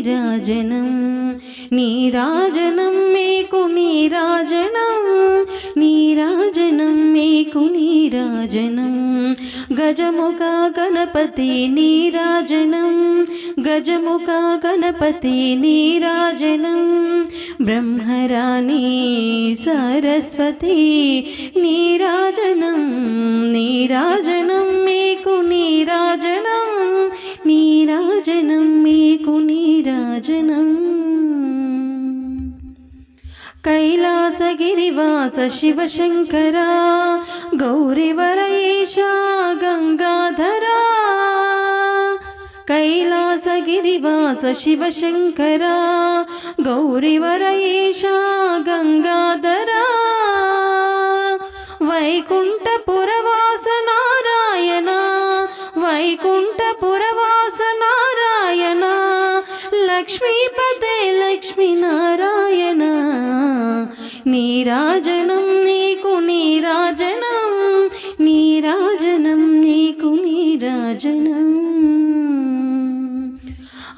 నీరాజనం నీరాజనం మీకు నీరాజనం నీరాజనం మీకు నీరాజనం. గజముఖ గణపతి నీరాజనం గజముఖ గణపతి నీరాజనం. బ్రహ్మరాణి సరస్వతి నీరాజనం నీరాజనం మీకు నీరాజనం. నీరాజనం కైలాసగిరివాస శివశంకర గౌరివరయేష గంగాధరా కైలాసగిరివాస శివశంకర గౌరివరయేష గంగాధరా వైకుంఠపురవాస లక్ష్మీపతే లక్ష్మీనారాయణ నీరాజనం నీకు నీరాజనం నీరాజనం నీకు నీరాజనం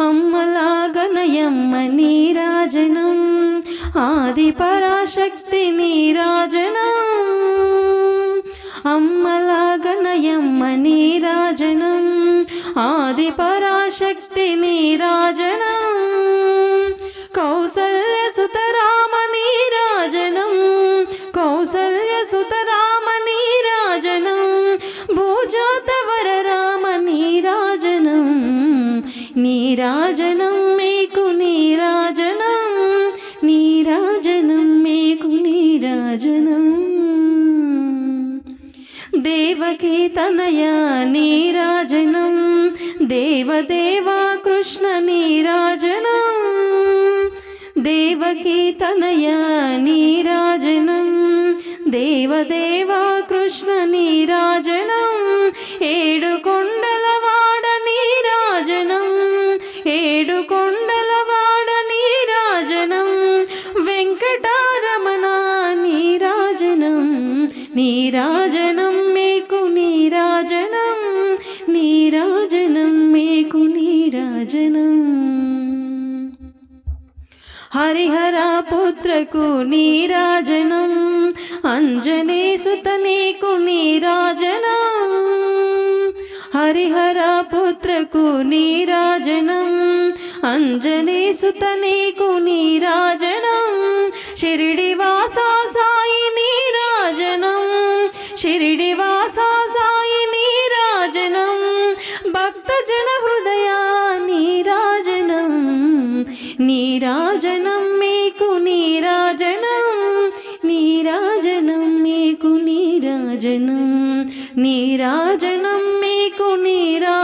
అమ్మలాగనయమ్మ నీరాజనం ఆది పరాశక్తి నీరాజనం అమ్మలాగనయమ్మ నీరాజనం ఆది పరాశక్తి నీరాజనం కౌసల్య సుతరామ నీరాజనం కౌసల్య సుతరామ నీరాజనం భూజాతవర రామ నీరాజనం నీరాజనం మీకు నీరాజనం నీరాజనం మీకు నీరాజనం. దేవకీ తనయ నీరాజనం దేవదేవా కృష్ణ నీరాజనం దేవకీ తనయ నీరాజనం దేవదేవా కృష్ణ నీరాజనం ఏడు కొండలవాడ నీరాజనం ఏడు కొండలవాడ నీరాజనం వెంకటారమణ నీరాజనం నీరాజనం మీకు నీరాజనం నీరాజ హరిహర పుత్రకు నీరాజనం అంజనీ నీకు నీరాజనం హరిహర పుత్రకు నీరాజనం అంజనీ నీకు నీరాజనం షిరిడి నీరాజనం మీకు నీరాజనం నీరాజనం మీకు నీరాజనం నీరాజనం మీకు నీరా